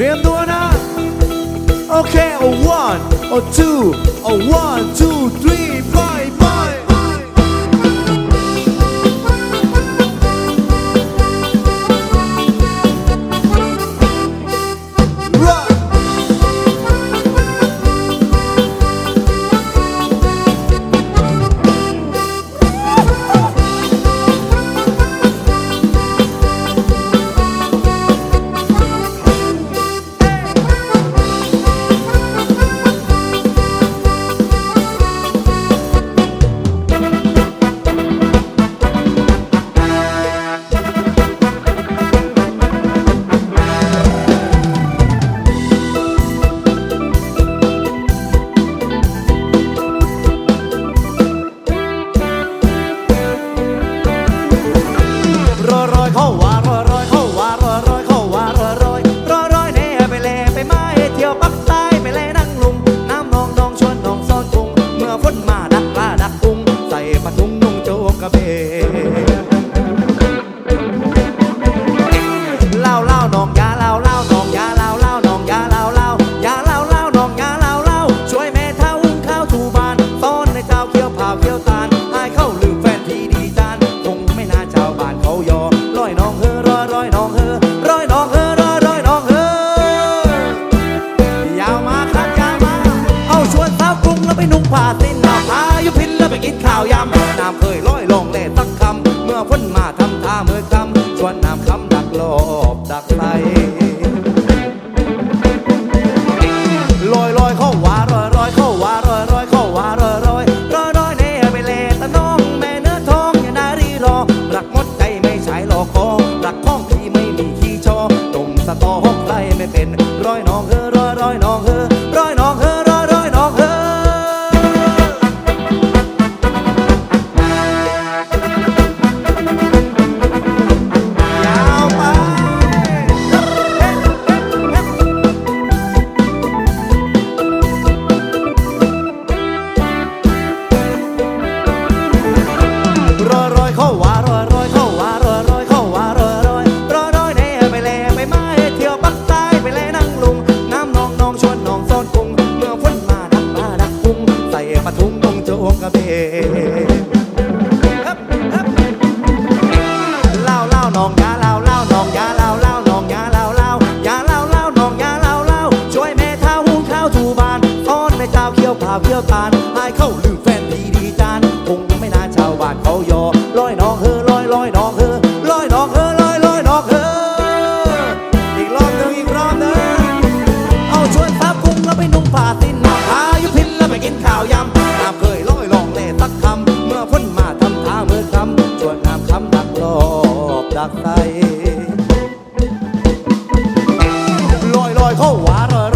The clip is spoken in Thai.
เตรียมตัวนะโอเค a one a two a one two three ไผ้าสิ้นหน้าพายุพินแล้วไปกินข้าวยำน้ำเคยร้อยลองเล่สักคำเมื่อฝนมาทำท่าเมื่อคำชวนน้ำคำดักหลอบดักใสลลอยลอยเข้าว่าลอยลอยเข้าว่าลอยลอยเข้าว่าลอยลอยลอยลอยเน่ไปเลตะน้องแม่เนื้อทองอย่านารีรอรักมดใจไม่ใช่หลอกคอรักข้องพี่ไม่มีขี้ชอตรงสะตอห้องใครไม่เป็นร้อยน้องเจงกระเบเล่าเล่านองยาเล่าเล่านองยาเล่าเล่านองยาเล่าเล่ายาเล่าเล่านองยาเล่าเล่าช่วยแม่เท้าหุงข้าวถูบานต้อนแม่เจ้าเคี้ยวผาเคี้ยวตาลหายเข้าลืม อบดักใจลอยลอยเข้าหวาร